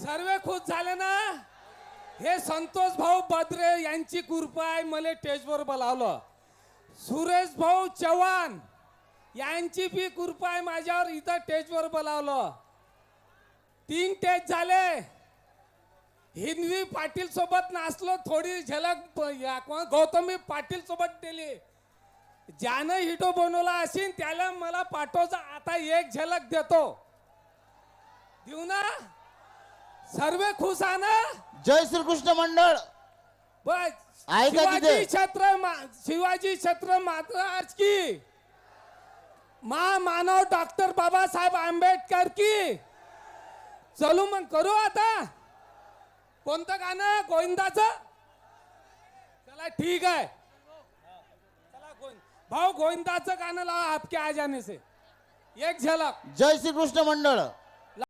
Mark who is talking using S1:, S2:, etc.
S1: सर्वे खुश झाले ना? हे संतोष भाऊ बद्रे यांची कृपा आहे मला टेजवर बोलावलं. सुरेश भाऊ चव्हाण यांची बी कृपा आहे माझ्यावर इथं टेजवर बोलावलं. तीन टेज झाले. हिंदवी पाटील सोबत नाचलो थोडी झलक या गौतमी पाटील सोबत दिली. ज्यानं हिटो बनवला असेल त्याला मला पाठवचा आता एक झलक देतो. देऊ ना? सर्व खुश आहे ना?
S2: जय श्रीकृष्ण मंडळ.
S1: बस.
S2: आहे का
S1: शिवाजी? छत्र मा- शिवाजी छत्र महाराज की? महामानव डॉक्टर बाबासाहेब आंबेडकर की? चलू मग करू आता. कोणतं गाणं? गोविंदाचं? चला ठीक आहे. चला गोविंद भाऊ गोविंदाचं गाणं लावा आपके आ जाने से. एक झलक.
S2: जय श्रीकृष्ण मंडळ.